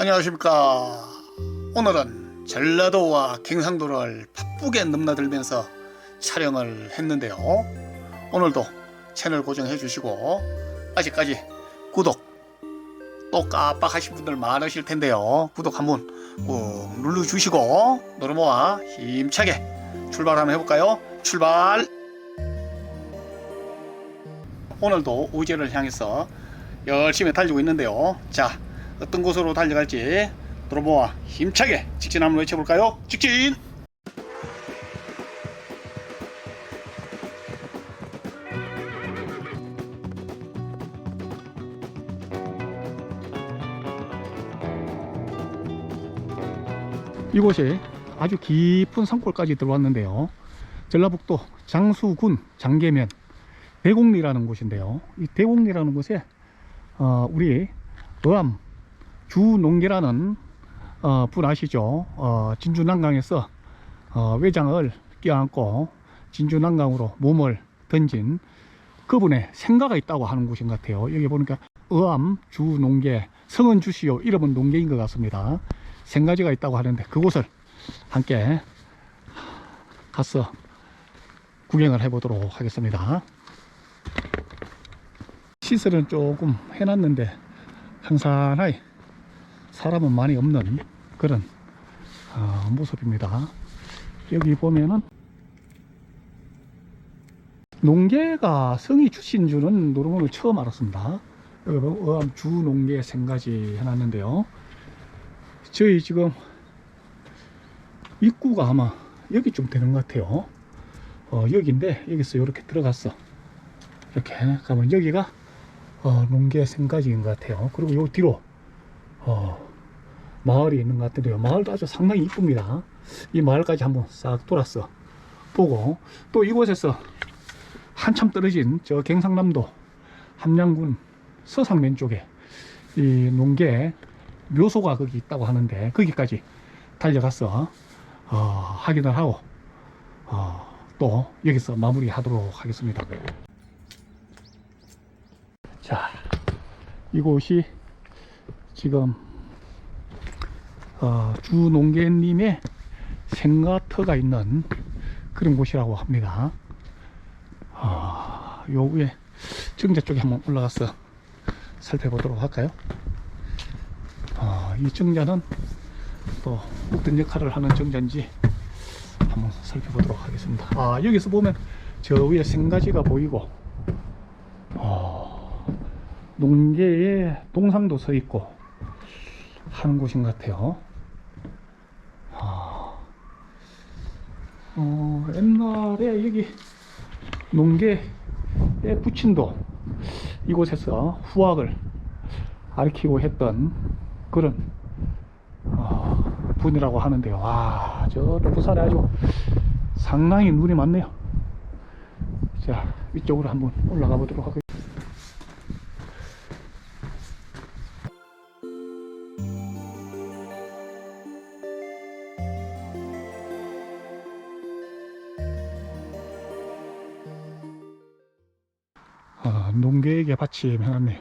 안녕하십니까. 오늘은 전라도와 경상도를 바쁘게 넘나들면서 촬영을 했는데요. 오늘도 채널 고정해 주시고 아직까지 구독 또 깜빡하신 분들 많으실 텐데요. 구독 한번 꾹 눌러 주시고 노르모와 힘차게 출발 한번 해볼까요? 출발! 오늘도 우제를 향해서 열심히 달리고 있는데요. 자 어떤 곳으로 달려갈지 드로보와 힘차게 직진 한번 외쳐볼까요? 직진! 이곳이 아주 깊은 산골까지 들어왔는데요. 전라북도 장수군 장계면 대곡리라는 곳인데요. 이 대곡리라는 곳에 어, 우리 어암 주농계라는 어, 분 아시죠? 어, 진주난강에서 어, 외장을 껴안고 진주난강으로 몸을 던진 그분의 생가가 있다고 하는 곳인 것 같아요. 여기 보니까 어암 주농계 성은 주시오 이름은 농계인 것 같습니다. 생가지가 있다고 하는데 그곳을 함께 가서 구경을 해보도록 하겠습니다. 시설은 조금 해놨는데 한산하게 사람은 많이 없는 그런 어, 모습입니다. 여기 보면은 농계가 성이 출신 줄은 노르몬을 처음 알았습니다. 여기 어암 주농계 생가지 해놨는데요. 저희 지금 입구가 아마 여기쯤 되는 것 같아요. 어, 여기인데 여기서 이렇게 들어갔어. 이렇게 가면 여기가 어, 농계 생가지인 것 같아요. 그리고 요 뒤로 어, 마을이 있는 것 같은데요. 마을도 아주 상당히 이쁩니다. 이 마을까지 한번 싹 돌았어. 보고 또 이곳에서 한참 떨어진 저 경상남도 함양군 서상면 쪽에 이 농계 묘소가 거기 있다고 하는데 거기까지 달려가서 어, 확인을 하고 어, 또 여기서 마무리하도록 하겠습니다. 자, 이곳이 지금 어, 주농계님의 생가터가 있는 그런 곳이라고 합니다. 어, 요 위에 정자 쪽에 한번 올라가서 살펴보도록 할까요? 어, 이 정자는 또 어떤 역할을 하는 정자인지 한번 살펴보도록 하겠습니다. 아, 여기서 보면 저 위에 생가지가 보이고 어, 농계에 동상도 서 있고 하는 곳인 것 같아요. 아, 어, 옛날에 여기 농계의 부친도 이곳에서 후학을 가르치고 했던 그런 어, 분이라고 하는데요. 와, 저 부산에 아주 상당히 눈이 많네요. 자, 이쪽으로 한번 올라가 보도록 하겠습니다. 농계에게 받침해놨네요.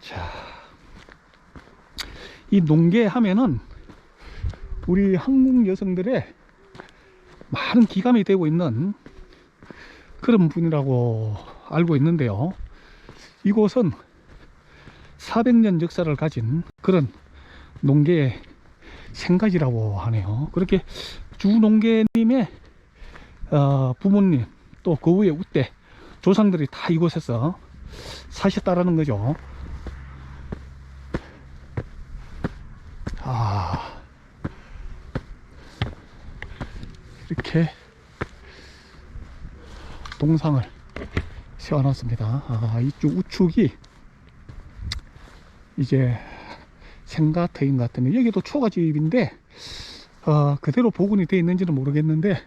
자, 이 농계 하면은 우리 한국 여성들의 많은 기감이 되고 있는 그런 분이라고 알고 있는데요. 이곳은 400년 역사를 가진 그런 농계의 생가지라고 하네요. 그렇게 주농계님의 어, 부모님 또 그 후에 우대 조상들이 다 이곳에서 사셨다라는 거죠. 아 이렇게 동상을 세워놨습니다. 아, 이쪽 우측이 이제 생가터인 것 같은데 여기도 초가집인데 어, 그대로 복원이 되어 있는지는 모르겠는데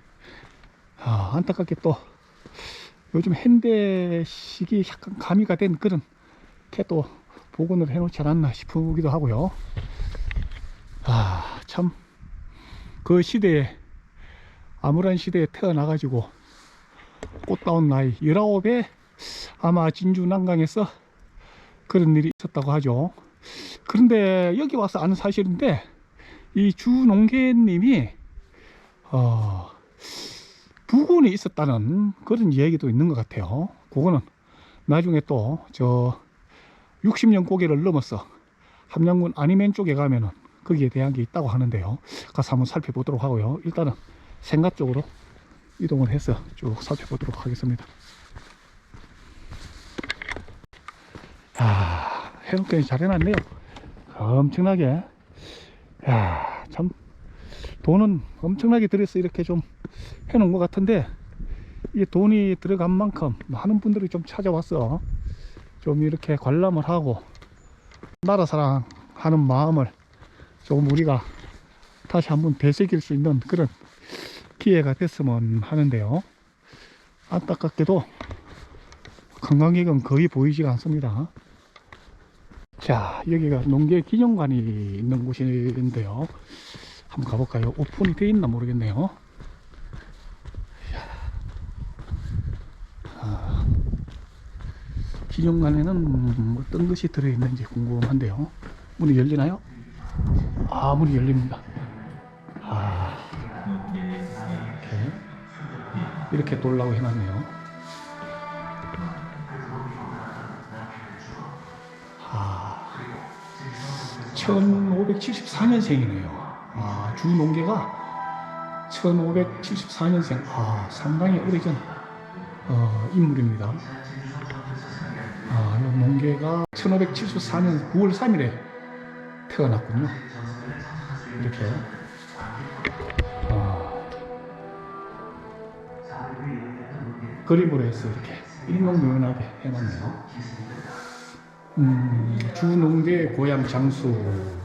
아, 안타깝게 또 요즘 현대식이 약간 가미가 된 그런 게또 복원을 해놓지 않았나 싶기도 하고요. 아, 참, 그 시대에, 아무런 시대에 태어나 가지고, 꽃다운 나이, 19에 아마 진주 난강에서 그런 일이 있었다고 하죠. 그런데 여기 와서 아는 사실인데 이 주농계님이 어, 부군이 있었다는 그런 얘기도 있는 것 같아요. 그거는 나중에 또 저 60년 고개를 넘어서 함양군 안이면 쪽에 가면은 거기에 대한 게 있다고 하는데요. 가서 한번 살펴보도록 하고요. 일단은 생각 쪽으로 이동을 해서 쭉 살펴보도록 하겠습니다. 아, 해놓기 잘 해놨네요. 엄청나게. 야, 참, 돈은 엄청나게 들여서 이렇게 좀 해놓은 것 같은데, 이 돈이 들어간 만큼 많은 분들이 좀 찾아와서 좀 이렇게 관람을 하고, 나라 사랑하는 마음을 조금 우리가 다시 한번 되새길 수 있는 그런 기회가 됐으면 하는데요. 안타깝게도 관광객은 거의 보이지가 않습니다. 자, 여기가 농계 기념관이 있는 곳인데요. 한번 가볼까요? 오픈이 되어 있나 모르겠네요. 아, 기념관에는 어떤 것이 들어있는지 궁금한데요. 문이 열리나요? 아, 문이 열립니다. 아, 이렇게, 이렇게 돌라고 해놨네요. 아, 1574년생이네요. 아, 주농계가 1574년생. 아, 상당히 오래전 어, 인물입니다. 아, 이 농계가 1574년 9월 3일에 태어났군요. 이렇게. 아, 그림으로 해서 이렇게 일목요연하게 해놨네요. 음, 주농계 고향 장수. 어,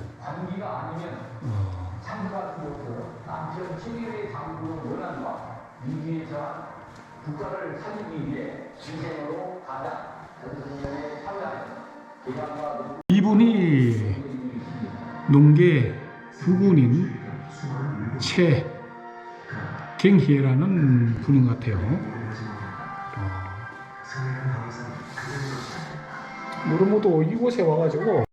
국가를 살리기 위해 진정으로 가장 전승년에 참여하는 기관과 이분이 농계 부군인 최경희라는 분인 것 같아요. 어, 모르모도 이곳에 와가지고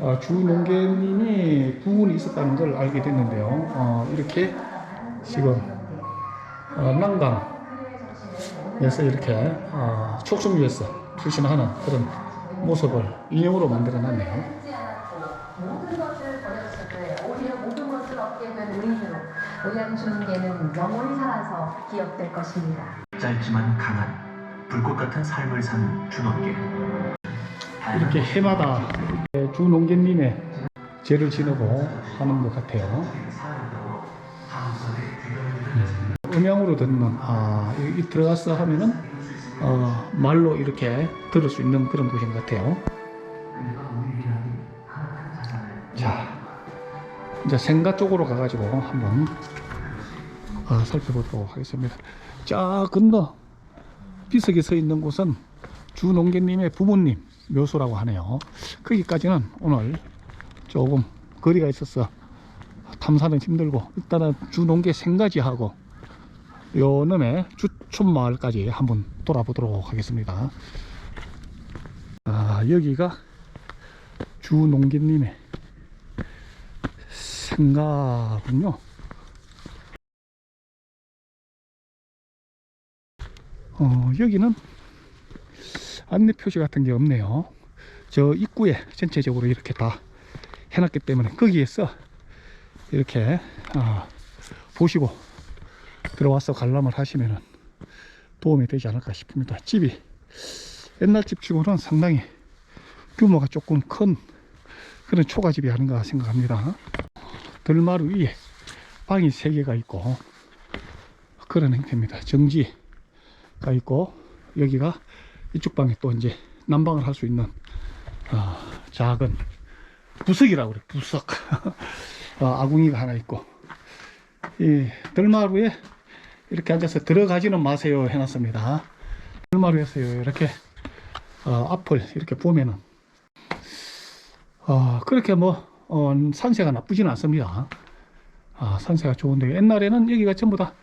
어, 주농계님이 부군이 있었다는 걸 알게 됐는데요. 어, 이렇게 지금 어, 난강 에서 이렇게 어, 촉성유에서 출신하는 그런 모습을 인형으로 만들어 놨네요. 영원히 살아서 기억될 것입니다. 짧지만 강한 불꽃 같은 삶을 산 준원계 이렇게 해마다 주농계님의 죄를 지내고 하는 것 같아요. 음, 음향으로 듣는 아, 이, 이 들어가서 하면은 어, 말로 이렇게 들을 수 있는 그런 곳인 것 같아요. 자, 이제 생가 쪽으로 가가지고 한번 아, 살펴보도록 하겠습니다. 자, 건너 비석이 서 있는 곳은 주농계님의 부모님 묘소라고 하네요. 거기까지는 오늘 조금 거리가 있어서 탐사는 힘들고 일단은 주농계 생가지하고 요 놈의 주촌마을까지 한번 돌아보도록 하겠습니다. 아 여기가 주농계님의 생가군요. 어 여기는 안내 표시 같은 게 없네요. 저 입구에 전체적으로 이렇게 다 해놨기 때문에 거기에서 이렇게 아, 보시고 들어와서 관람을 하시면 도움이 되지 않을까 싶습니다. 집이 옛날 집치고는 상당히 규모가 조금 큰 그런 초가집이 아닌가 생각합니다. 들마루 위에 방이 3개가 있고 그런 형태입니다. 정지가 있고 여기가 이쪽 방에 또 이제 난방을 할 수 있는 어, 작은 부석이라고 그래 부석 어, 아궁이가 하나 있고 이 들마루에 이렇게 앉아서 들어가지는 마세요 해놨습니다 들마루에서요 이렇게 어, 앞을 이렇게 보면은 어, 그렇게 뭐 어, 산세가 나쁘지는 않습니다 아, 산세가 좋은데 옛날에는 여기가 전부 다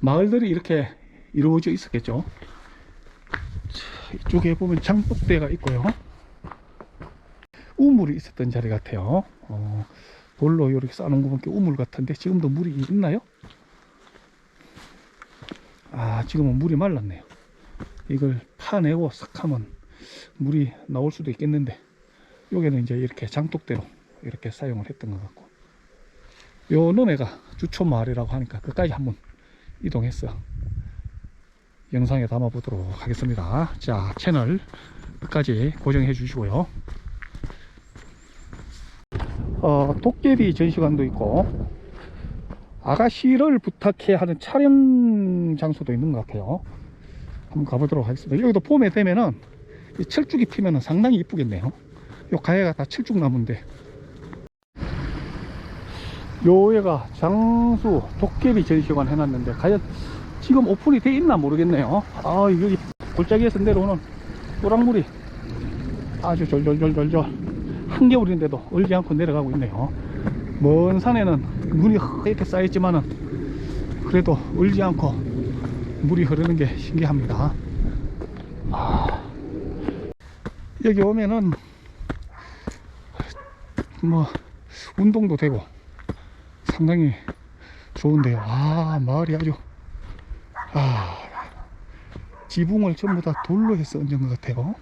마을들이 이렇게 이루어져 있었겠죠 이쪽에 보면 장독대가 있고요. 우물이 있었던 자리 같아요. 어, 돌로 이렇게 쌓아놓은 거 보니까 우물 같은데 지금도 물이 있나요? 아 지금은 물이 말랐네요. 이걸 파내고 싹 하면 물이 나올 수도 있겠는데 여기는 이제 이렇게 장독대로 이렇게 사용을 했던 것 같고 요 너네가 주촌마을이라고 하니까 끝까지 한번 이동해서 영상에 담아 보도록 하겠습니다. 자 채널 끝까지 고정해 주시고요. 어, 도깨비 전시관도 있고 아가씨를 부탁해 하는 촬영 장소도 있는 것 같아요. 한번 가보도록 하겠습니다. 여기도 봄에 되면은 이 철쭉이 피면은 상당히 이쁘겠네요. 요 가해가 다 철쭉나무인데 요 애가 장수 도깨비 전시관 해놨는데 과연 지금 오픈이 돼 있나 모르겠네요. 아 여기 골짜기에서 내려오는 노랑물이 아주 졸졸졸졸졸 한겨울인데도 얼지 않고 내려가고 있네요. 먼 산에는 눈이 하얗게 쌓였지만은 그래도 얼지 않고 물이 흐르는 게 신기합니다. 아, 여기 오면은 뭐 운동도 되고 상당히 좋은데요. 아 마을이 아주 아 지붕을 전부 다 돌로 해서 얹은 것 같아요.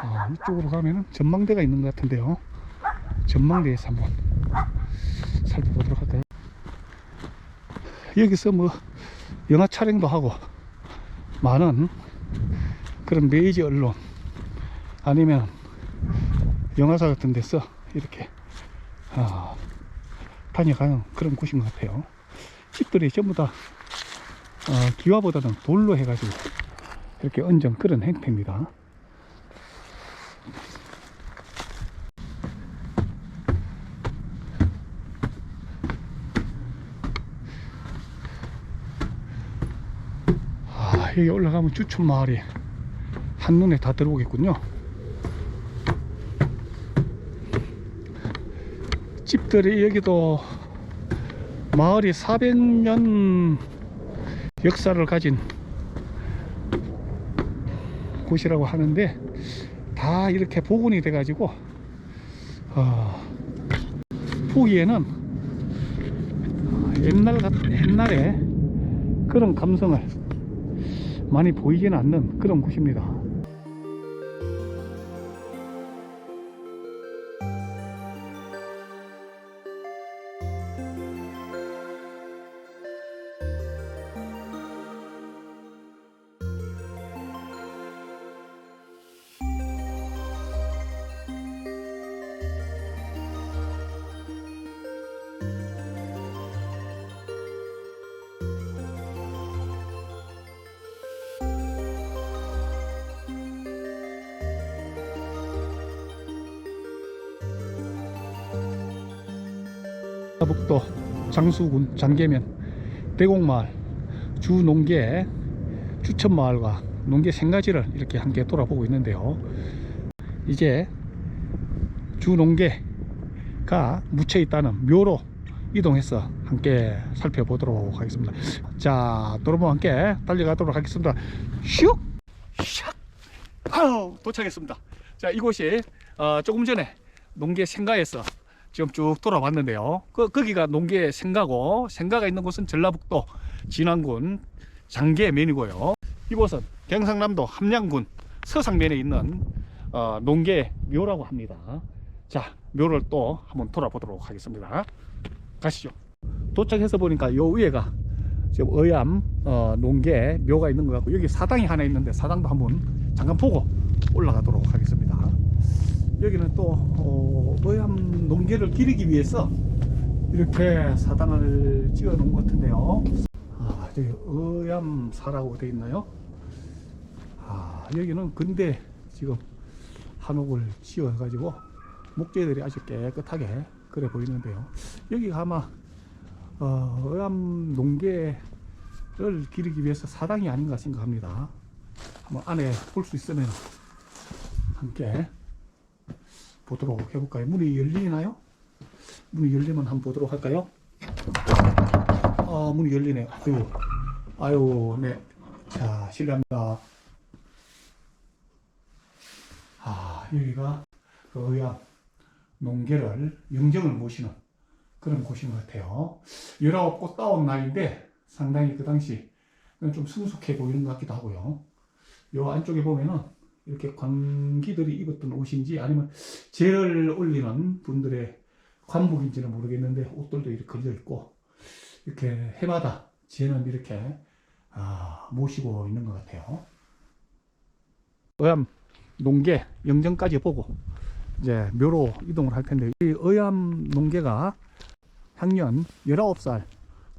아, 이쪽으로 가면은 전망대가 있는 것 같은데요. 전망대에서 한번 살펴보도록 할까요? 여기서 뭐 영화 촬영도 하고 많은 그런 메이저 언론 아니면 영화사 같은 데서 이렇게 아, 다녀가는 그런 곳인 것 같아요. 집들이 전부 다 어, 기와보다는 돌로 해가지고 이렇게 얹은 그런 행태입니다. 여기 올라가면 주촌 마을이 한눈에 다 들어오겠군요. 집들이 여기도 마을이 400년 역사를 가진 곳이라고 하는데 다 이렇게 복원이 돼 가지고 어, 보기에는 옛날 같 옛날에 그런 감성을 많이 보이지는 않는 그런 곳입니다. 북도 장수군 장계면 대곡마을 주농계 주천마을과 농계 생가지를 이렇게 함께 돌아보고 있는데요. 이제 주농계가 묻혀 있다는 묘로 이동해서 함께 살펴보도록 하겠습니다. 자, 여러분과 함께 달려가도록 하겠습니다. 슉! 샥! 아우, 도착했습니다. 자, 이곳이 어, 조금 전에 농계 생가에서 지금 쭉 돌아봤는데요. 그, 거기가 농계 생가고, 생가가 있는 곳은 전라북도 진안군 장계면이고요. 이곳은 경상남도 함양군 서상면에 있는 어, 농계 묘라고 합니다. 자, 묘를 또 한번 돌아보도록 하겠습니다. 가시죠. 도착해서 보니까 요 위에가 지금 의암 어, 농계 묘가 있는 것 같고 여기 사당이 하나 있는데 사당도 한번 잠깐 보고 올라가도록 하겠습니다. 여기는 또 어, 의암 농계를 기리기 위해서 이렇게 사당을 찍어 놓은 것 같은데요. 아, 저기 의암사라고 되어 있나요? 아, 여기는 근대 지금 한옥을 지어 가지고 목재들이 아주 깨끗하게 그래 보이는데요. 여기가 아마 어, 의암 농계를 기르기 위해서 사당이 아닌가 생각합니다. 한번 안에 볼 수 있으면 함께 보도록 해볼까요? 문이 열리나요? 문이 열리면 한번 보도록 할까요? 아, 문이 열리네요. 아유, 아유, 네. 자, 실례합니다. 아, 여기가 그 의암 농계를 영정을 모시는 그런 곳인 것 같아요. 19꽃 따온 날인데 상당히 그 당시 좀 성숙해 보이는 것 같기도 하고요. 요 안쪽에 보면은 이렇게 관기들이 입었던 옷인지 아니면 제를 올리는 분들의 관복인지는 모르겠는데 옷들도 이렇게 걸려 있고 이렇게 해마다 쟤는 이렇게 아, 모시고 있는 것 같아요. 의암 농계 영정까지 보고 이제 묘로 이동을 할 텐데 이 의암 농계가 향년 19살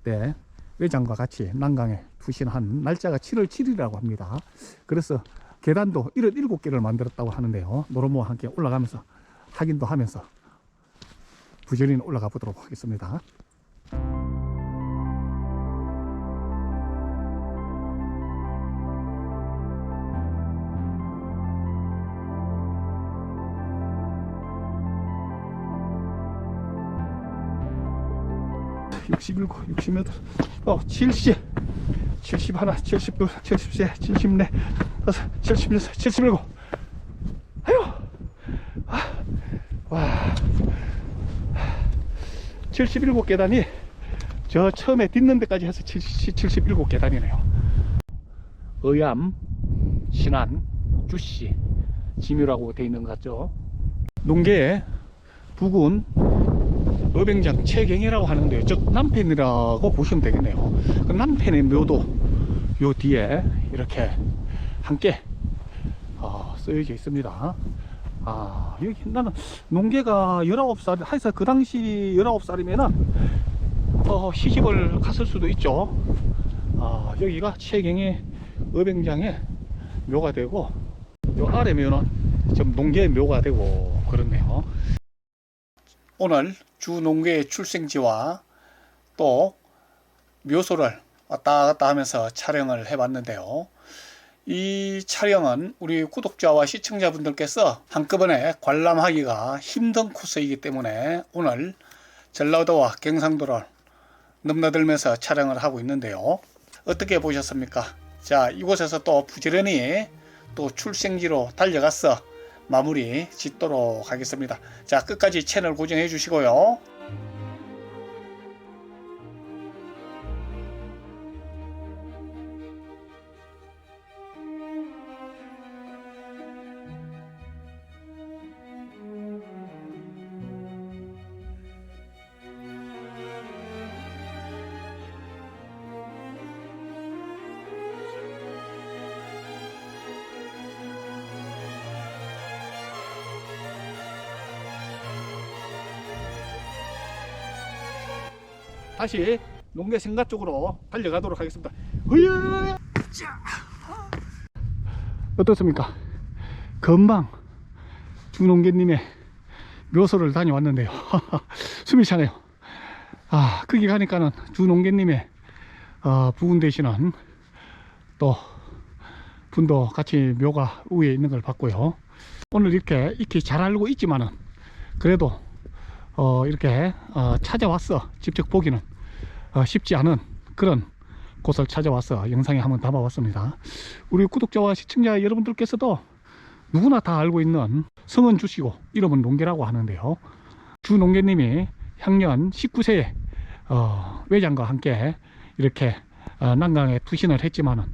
때 외장과 같이 난강에 투신한 날짜가 7월 7일이라고 합니다. 그래서 계단도 77개를 만들었다고 하는데요. 노로모와 함께 올라가면서 확인도 하면서 부지런히 올라가 보도록 하겠습니다. 육십일, 육십여덟, 어, 칠 십, 칠십 하나, 칠십둘, 칠십세, 칠십네, 다섯, 칠십여섯, 칠십일곱. 아유, 아, 와, 칠십일곱 계단이 저 처음에 딛는 데까지 해서 칠십, 칠십일곱 계단이네요. 의암, 신안, 주씨, 지묘라고 돼 있는 것 같죠? 농계의 부근 어병장 최경이라고 하는데요. 즉 남편이라고 보시면 되겠네요. 그 남편의 묘도 요 뒤에 이렇게 함께 어, 쓰여져 있습니다. 아, 여기 나는 농계가 19살, 하여서 그 당시 19살이면은 어, 시집을 갔을 수도 있죠. 아, 여기가 최경의 어병장의 묘가 되고 요 아래 묘는 좀 농계의 묘가 되고 그렇네요. 오늘 주 농계의 출생지와 또 묘소를 왔다 갔다 하면서 촬영을 해봤는데요. 이 촬영은 우리 구독자와 시청자분들께서 한꺼번에 관람하기가 힘든 코스이기 때문에 오늘 전라도와 경상도를 넘나들면서 촬영을 하고 있는데요. 어떻게 보셨습니까? 자, 이곳에서 또 부지런히 또 출생지로 달려가서 마무리 짓도록 하겠습니다. 자, 끝까지 채널 고정해 주시고요. 다시 농계 생가 쪽으로 달려가도록 하겠습니다. 어떻습니까? 금방 주농계님의 묘소를 다녀왔는데요. 숨이 차네요. 아, 거기 가니까는 주농계님의 어, 부군 되시는 또 분도 같이 묘가 위에 있는 걸 봤고요. 오늘 이렇게 익히 잘 알고 있지만은 그래도 어, 이렇게 어, 찾아왔어 직접 보기는 어, 쉽지 않은 그런 곳을 찾아와서 영상에 한번 담아봤습니다. 우리 구독자와 시청자 여러분들께서도 누구나 다 알고 있는 성은 주시고 이름은 농계라고 하는데요. 주 농계님이 향년 19세에 어, 외장과 함께 이렇게 어, 난강에 투신을 했지만은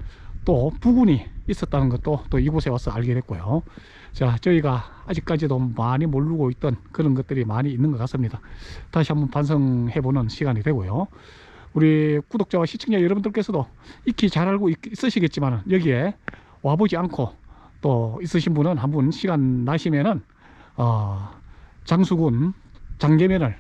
또 부군이 있었다는 것도 또 이곳에 와서 알게 됐고요. 자, 저희가 아직까지도 많이 모르고 있던 그런 것들이 많이 있는 것 같습니다. 다시 한번 반성해 보는 시간이 되고요. 우리 구독자와 시청자 여러분들께서도 익히 잘 알고 있, 있으시겠지만 여기에 와보지 않고 또 있으신 분은 한 분 시간 나시면은 어, 장수군 장계면을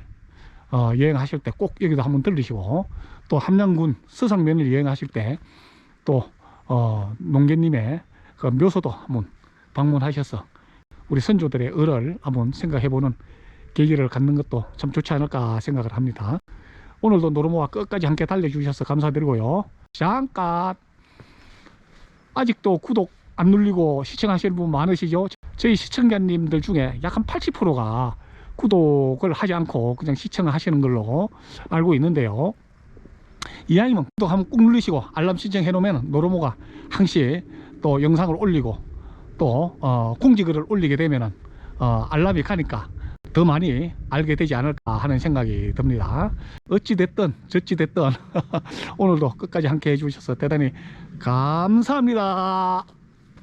어, 여행하실 때 꼭 여기도 한번 들리시고 또 함양군 서상면을 여행하실 때또 어, 농계님의 그 묘소도 한번 방문하셔서 우리 선조들의 을을 한번 생각해보는 계기를 갖는 것도 참 좋지 않을까 생각을 합니다. 오늘도 노르모와 끝까지 함께 달려주셔서 감사드리고요. 잠깐 아직도 구독 안 눌리고 시청하시는 분 많으시죠? 저희 시청자님들 중에 약 한 80%가 구독을 하지 않고 그냥 시청을 하시는 걸로 알고 있는데요. 이왕이면 구독 한번 꾹 누르시고 알람 신청해 놓으면 노르모가 항시 또 영상을 올리고 또 어, 공지글을 올리게 되면은 어, 알람이 가니까 더 많이 알게 되지 않을까 하는 생각이 듭니다. 어찌됐든 저찌됐든 오늘도 끝까지 함께 해주셔서 대단히 감사합니다.